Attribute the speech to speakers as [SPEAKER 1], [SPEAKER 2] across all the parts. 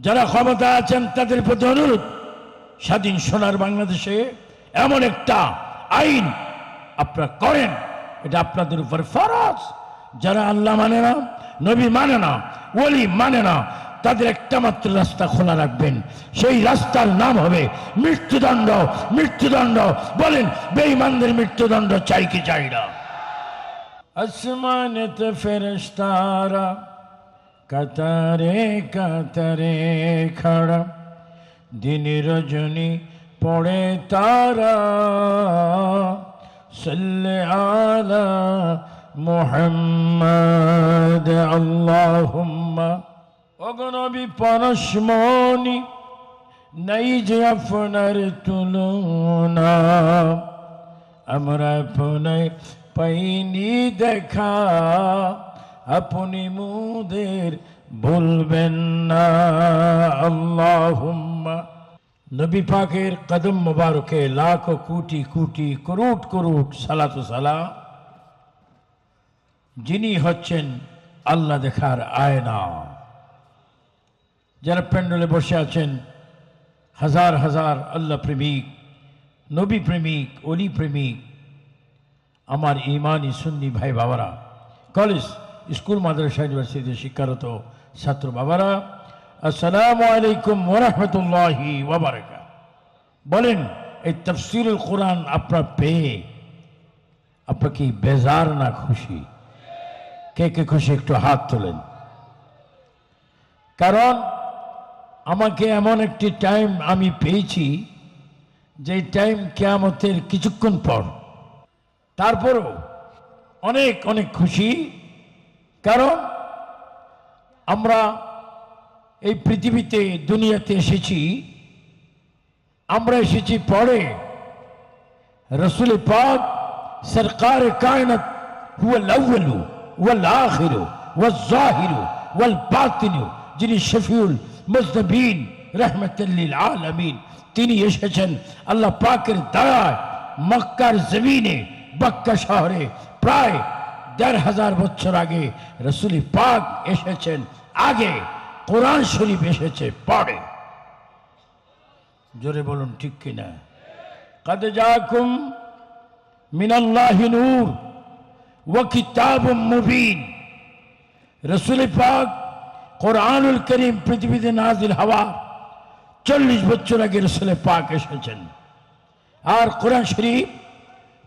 [SPEAKER 1] যারা ক্ষমতা আছেন, তাদের প্রতি অনুরোধ, স্বাধীন সোনার বাংলাদেশে এমন একটা আইন আপনারা করেন, এটা আপনাদের উপর ফরজ। যারা আল্লাহ মানে না, নবী মানে না, ওলি মানে না, তাদের একটা মাত্র রাস্তা খোলা রাখবেন। সেই রাস্তার নাম হবে মৃত্যুদণ্ড মৃত্যুদণ্ড। বলেন, বেঈমানদের মৃত্যুদণ্ড চাই কি চাই না? আসমানেতে ফেরেশতারা কাতারে কাতারে খাড়া। দিন রজনী পড়ে তারা। সাল্লে আলা মোহাম্মদ আল্লাহুম্মা। অগনবী পরশমণি, নাই যে আপনার তুলনা। আমরা আপনায় পাইনি দেখা। আপনি মুদের বলবেন না। আল্লাহুম্মা। নবী পাকের কদম মুবারকে লাখ কোটি কোটি করুট করুট সালাতু সালাম। যিনি হচ্ছেন আল্লাহ দেখার আয়না। যারা প্যান্ডলে বসে আছেন, হাজার হাজার আল্লাহ প্রেমিক, নবী প্রেমিক, অলি প্রেমিক, আমার ইমানি সুন্নি ভাই বাবারা, কলেজ স্কুল, মাদ্রাসা ইউনিভার্সিটিতে শিক্ষারত ছাত্র বাবারা, আসসালামু আলাইকুম ওরহমতুল্লাহি বলেন, এই তফসিরুল কোরআন আপনার পেয়ে আপনার কি বেজার না খুশি? কে কে খুশি একটু হাত তোলেন। কারণ আমাকে এমন একটি টাইম আমি পেয়েছি যে টাইম কেয়ামতের কিছুক্ষণ পর। তারপরও অনেক অনেক খুশি কারণ আমরা এই পৃথিবীতে, দুনিয়াতে এসেছি। আমরা এসেছি পরে রসুল পাক সরকার কায়নাত হুয়া আউয়ালু ওয়াল আখিরু ওয়াল জাহিরু ওয়াল বাতিনু, যিনি শফিউল মুজনবিন রহমতুল্লিল আলমিন। তিনি এসেছেন আল্লাহ পাকের দয়ায় মক্কার জমিনে, মক্কা শহরে প্রায় দেড় হাজার বছর আগে রসুলি পাক এসেছেন, আগে কোরআন শরীফ এসেছে পরে। জোরে বলুন, ঠিক কিনা? কদ জাকুম মিনাল্লাহি নূর ওয়া কিতাবুম মুবিন। রসুল পাক কোরআনুল করিম পৃথিবীতে নাজিল হওয়া চল্লিশ বছর আগে রসুল পাক এসেছেন। আর কোরআন শরীফ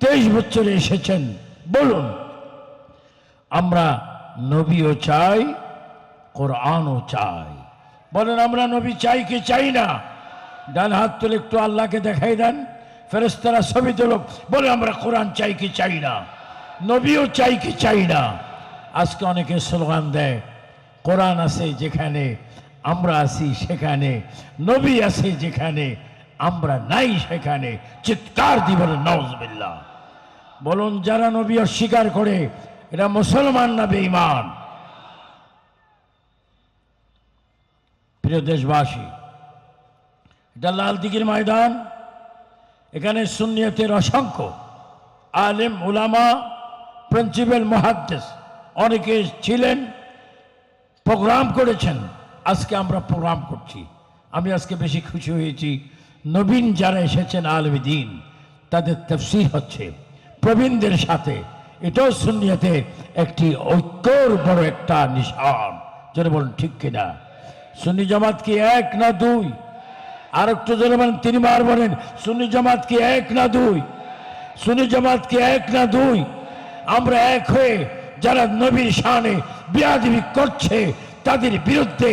[SPEAKER 1] তেইশ বছরে এসেছেন। বলুন আমরা নবীও চাই, কোরআনও চাই। বলেন, আমরা নবী চাই কি চাই না? ডান হাত তুলে একটু আল্লাহকে দেখাই দেন। ফেরেস্তারা ছবি তুলক বলে, আমরা কোরআন চাই কি চাই না? নবীও চাই কি চাই না? আজকে অনেকে স্লোগান দেয়, কোরআন আছে যেখানে আমরা আছি সেখানে, নবী আছে যেখানে, আমরা নাই সেখানে। চিৎকার দিবেন নওয়াজবিল্লাহ বলুন, যারা নবী অস্বীকার করে এরা মুসলমান না বেঈমান? প্রিয় দেশবাসী, এটা লাল দিঘির ময়দান। এখানে সুন্নিয়তের অসংখ্য আলেম, উলামা, প্রিন্সিপাল মহাদ্দেশ অনেকে ছিলেন, প্রোগ্রাম করেছেন। আজকে আমরা প্রোগ্রাম করছি। আমি আজকে বেশি খুশি হয়েছি। নবীন যারা এসেছেন আলমী দিন, তাদের তফসির হচ্ছে। প্রবীণদের সাথে এটাও সুন্নিয়তে একটি ঐক্যর বড় একটা নিশান। যেন বলুন, ঠিক কিনা? সুন্নি জামাত কি এক না দুই? আর একটু জোরে বলেন তিনবার বলেন, সুন্নি জামাত কি এক না দুই? সুন্নি জামাত কি এক না দুই? আমরা এক হয়ে যারা নবীর শানে বিয়াদিবি করছে, তাদের বিরুদ্ধে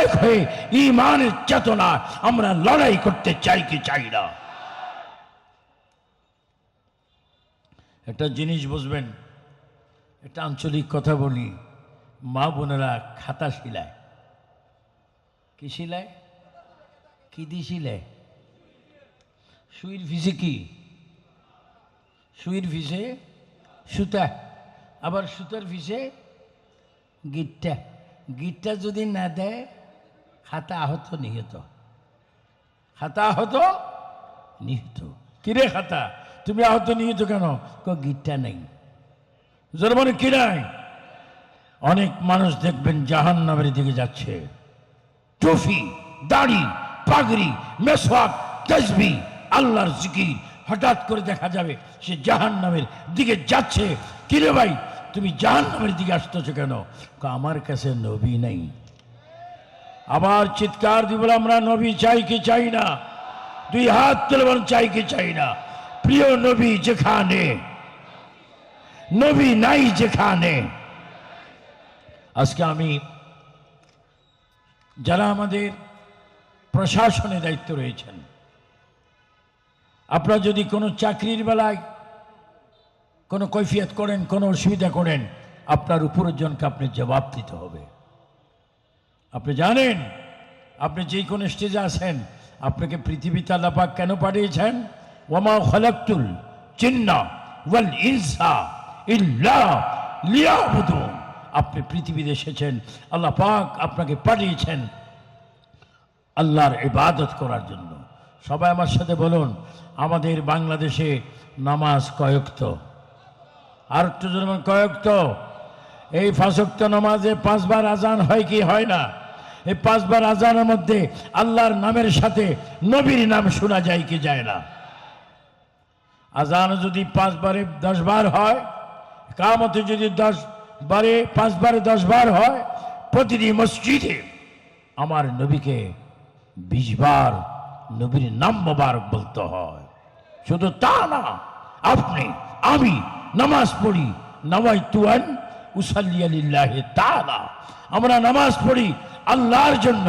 [SPEAKER 1] এক হয়ে ইমানের চেতনা আমরা লড়াই করতে চাই কি চাই না? একটা জিনিস বুঝবেন, একটা আঞ্চলিক কথা বলি, মা বোনেরা খাতা শিলায়। কি শিলায়? কি দিয়ে শিলায়? সুইর ভিসে কি? সুইর ভিসে সুতা, আবার সুতার ভিসে গিটটা। গিটটা যদি না দেয়, খাতা আহত নিহত। খাতা আহত নিহত। কিরে খাতা? তুমি আহত, নিহত কেন? গিটটা নেই। জোর মানে কি নাই? অনেক মানুষ দেখবেন জাহান নামের দিকে যাচ্ছে। টুফি, দাড়ি, পাগড়ি, মেসওয়াক, তসবি, আল্লাহর জিকির হঠাৎ করে দেখা যাবে সে জাহান নামের দিকে যাচ্ছে। কিরে ভাই? তুমি জাহান নামের দিকে আসতেছো কেন? আমার কাছে নবী নেই। আবার চিৎকার দিব আমরা, নবী চাই কি চাই না? দুই হাত তুলে বলেন চাই কি চাই না? প্রিয় নবী যেখানে, নবী নাই যেখানে। আজকে আমি যারা আমাদের প্রশাসনে দায়িত্ব রয়েছেন, আপনারা যদি কোনো চাকরির বেলায় কোনো কৈফিয়ত করেন, কোনো অসুবিধা করেন, আপনার উপরের জনকে আপনি জবাব দিতে হবে। আপনি জানেন, আপনি যে কোনো স্টেজে আছেন, আপনাকে পৃথিবীতে আল্লাপাক কেন পাঠিয়েছেন? ওমা খলাক্তুল চিন্না আপনি পৃথিবীতে এসেছেন, আল্লাহ পাক আপনাকে পাঠিয়েছেন আল্লাহর ইবাদত করার জন্য। সবাই আমার সাথে বলুন, আমাদের বাংলাদেশে নামাজ কয়েকত? আর একটু যেমন কয়েকত? এই ফাঁসক্ত নামাজে পাঁচবার আজান হয় কি হয় না? এই পাঁচবার আজানের মধ্যে আল্লাহর নামের সাথে নবীর নাম শোনা যায় কি যায় না? আজান যদি পাঁচবারে দশ বার হয় কামতে যদি দশ বারে পাঁচবারে দশ বার হয়, প্রতিটি মসজিদে আমার নবীকে বিশ বার নবীর নাম বলতে হয়। শুধু তা না, আপনি, আমি নামাজ পড়ি নামাই তুয়ান উসাল্লিয়ালিল্লাহে তাআলা। আমরা নামাজ পড়ি আল্লাহর জন্য,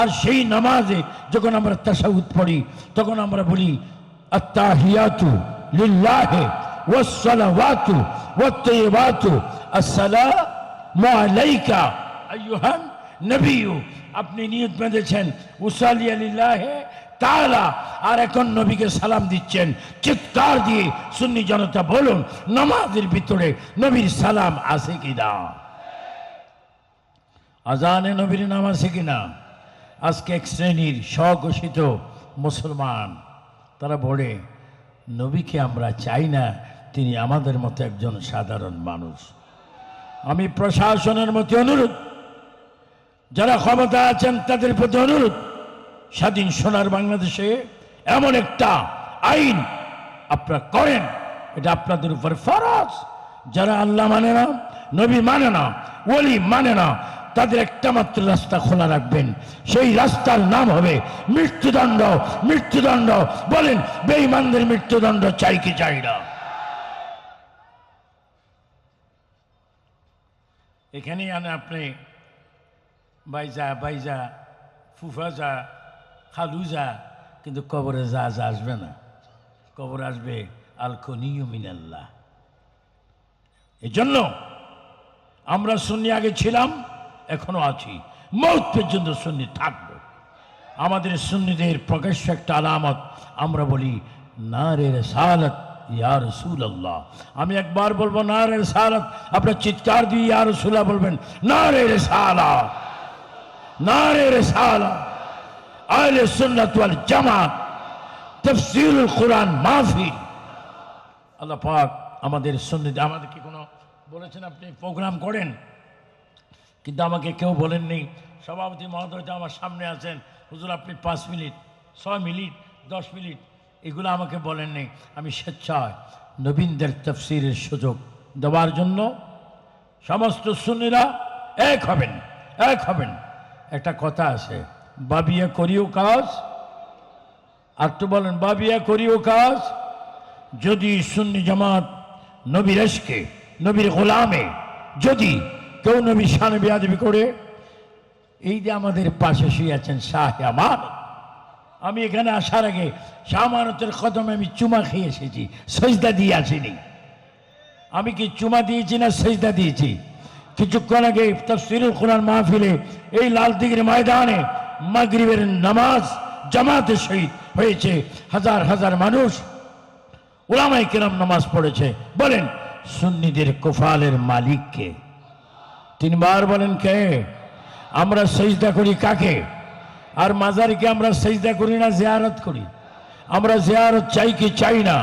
[SPEAKER 1] আর সেই নামাজে যখন আমরা তাসাউদ পড়ি, তখন আমরা বলি, আত্তাহিয়াতু লিল্লাহে ওয়াসসালাওয়াতু ওয়াত্তাইয়িবাতু আসসালামু আলাইকা, আইয়ুহান নবিয়্যু। আপনি নিয়ত বেঁধেছেন। উসালি আলিল্লাহে তাআলা। আর এখন নবীকে সালাম দিচ্ছেন। চিৎকার দিয়ে সুন্নি জনতা বলুন, নামাজের ভিতরে নবীর সালাম আছে কিনা? আজানে নবীর নাম আছে কিনা? আজকে এক শ্রেণির স্বঘোষিত মুসলমান, তারা বলে নবীকে আমরা চাই না, তিনি আমাদের মতো একজন সাধারণ মানুষ। আমি প্রশাসনের মতো অনুরোধ, যারা ক্ষমতা আছেন তাদের প্রতি অনুরোধ, স্বাধীন সোনার বাংলাদেশে এমন একটা আইন আপনারা করেন, এটা আপনাদের উপর ফরজ। যারা আল্লাহ মানে না, নবী মানে না, ওলি মানে না তাদের একটা মাত্র রাস্তা খোলা রাখবেন। সেই রাস্তার নাম হবে মৃত্যুদণ্ড। মৃত্যুদণ্ড, বলেন, বেঈমানদের মৃত্যুদণ্ড চাই কি চাই না? এখানেই আনে আপনি বাইজা বাইজা, ফুফা যা, খালু যা, কিন্তু কবরে যা যা আসবে না। কবর আসবে, আল খনিউ মিনাল্লাহ। এই জন্য আমরা সুন্নি আগে ছিলাম এখনও আছি। মৌত পর্যন্ত সুন্নি থাকব। আমাদের সুন্নিদের প্রকাশ্য একটা আলামত, আমরা বলি না রে সালত ইয়া রসুল আল্লাহ আমি একবার বলব না রে সালত আপনার চিৎকার দিয়ে ইয়া রসুল্লাহ বলবেন না রে সালাত না রে সালাত আহলে সুন্নাত ওয়াল জামাত, তফসিরুল কোরআন মাহফিল আল্লাহ পাক আমাদের সুন্নিতে আমাদের কি কোনো বলেছেন আপনি? প্রোগ্রাম করেন? কিন্তু আমাকে কেউ বলেননি, সভাপতি মহোদয় তো আমার সামনে আছেন, হুজুর আপনি পাঁচ মিনিট, ছয় মিনিট, দশ মিনিট, এগুলো আমাকে বলেননি। আমি স্বেচ্ছায় নবীনদের তফসিরের সুযোগ দেওয়ার জন্য সমস্ত সুন্নিরা এক হবেন এক হবেন। একটা কথা আছে, বাবিয়া করিও কাজ, আর তো বলেন, বাবিয়া করিও কাজ, যদি সুন্নি জামাত নবীর নবীর গোলামে যদি কেউ নবীর সানে বিয়াদবি করে, এই যে আমাদের পাশে শুয়ে আছেন শাহ আমার, আমি এখানে আসার আগে শাহ আমানতের কদমে আমি চুমা খেয়ে এসেছি, সজদা দিয়ে আসিনি। আমি কি চুমা দিয়েছি না সেজদা দিয়েছি? কিছুক্ষণ আগে তফসিরুল কোরআন মাহফিলে এই লাল লালদিগির ময়দানে মাগরিবের নামাজ জামাতের শহীদ হয়েছে হাজার হাজার মানুষ। ওলামাই কিরাম নামাজ পড়েছে। বলেন, সুন্নিদের কোফালের মালিককে। তিনবার বলেন কে? আমরা সেজদা করি কাকে? আর মাজারকে আমরা সেজদা করি না, জিয়ারত করি? আমরা জিয়ারত চাই কি চাই না?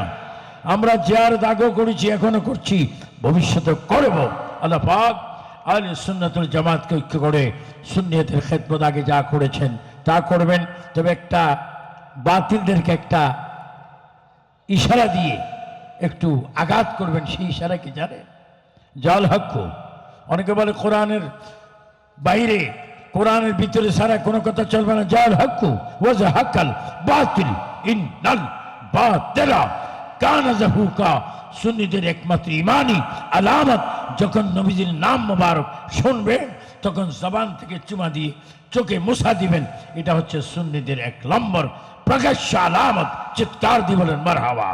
[SPEAKER 1] আমরা জিয়ারত আগেও করেছি, এখনও করছি, ভবিষ্যতে করব। আল্লাহ পাক আহলে সুন্নাতুল জামাতকে ঐক্য করে সুন্নিয়তের খেদমত আগে যা করেছেন, তা করবেন। তবে একটা বাতিলদেরকে একটা ইশারা দিয়ে একটু আঘাত করবেন, সেই ইশারা কি জানেন জাল হাক্কু। অনেকে বলে কোরআনের বাইরে, কোরআনের ভিতরে সারা কোনো কথা চলবে না। জাল হাক্কু ওয়াজ হাক্কাল বাতিল, ইন্নাল বাতিলা। কানা জাহুকা, সুন্নিদের একমাত্র ইমানি আলামত। যখন নবীজির নাম মোবারক শুনবে, তখন জবান থেকে চুমা দিয়ে চোখে মুসা দিবেন। এটা হচ্ছে সুন্নিদের এক নম্বর প্রকাশ্য আলামত, চিৎকার দিয়ে বলেন, মারহাবা।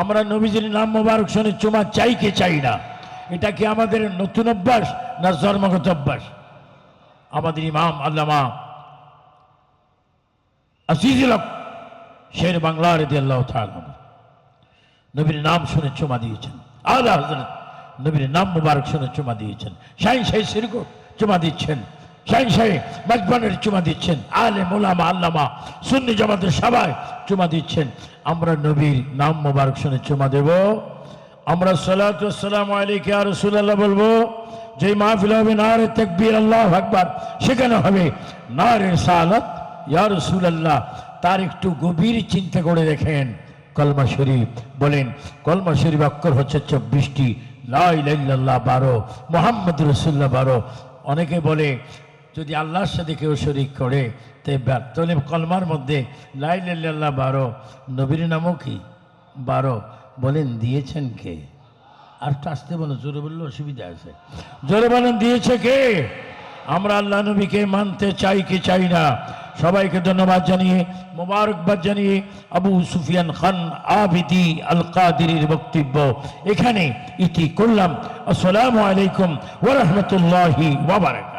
[SPEAKER 1] আমরা নবীজির নাম মোবারক শুনে চুমা চাই কে চাই না। এটা কি আমাদের নতুন অভ্যাস না জন্মগত অভ্যাস? আমাদের ইমাম, আল্লামা আজিজুল হক, শের বাংলা রেদি আল্লাহ নবীর নাম শুনে চুমা দিয়েছেন। আলা হজরত নবীর নাম মুবারক শুনে চুমা দিয়েছেন। শাহিন শাহী সিরকো চুমা দিচ্ছেন। শাহিন শাহী মজবানের চুমা দিচ্ছেন। আলে মোলামা, আল্লামা, সুন্নি জামাতের সবাই চুমা দিচ্ছেন। আমরা নবীর নাম মুবারক শুনে চুমা দেব। আমরা সালাতাম আলীকে আর রসুল্লাহ বলব যে মাহফিল হবে নারে তকবীর, আল্লাহ আকবার, সেখানে হবে নারে সালাত ইয়া রসুল্লাহ তার একটু গভীর চিন্তা করে দেখেন। কলমা শরীফ বলেন, কলমা শরীফ অক্ষর হচ্ছে চব্বিশটি লাইল্লাহ বারো, মোহাম্মদ রসুল্লাহ বারো। অনেকে বলে, যদি আল্লাহর সাথে কেউ শরিক করে তাহলে কলমার মধ্যে লাইল্লাহ বারো, নবীর নামও কি? বারো। বলেন, দিয়েছেন কে? আর একটু আসতে বলো, জোরে বললে অসুবিধা আছে। জোরে বলেন, দিয়েছে কে? আমরা আল্লাহ নবীকে মানতে চাই কি চাই না? সবাইকে ধন্যবাদ জানিয়ে, মোবারকবাদ জানিয়ে আবু সুফিয়ান খান আবিদি আল কাদির বক্তব্য এখানে ইতি করলাম। আসসালামু আলাইকুম ওরহমতুল্লাহি ওয়াবারাক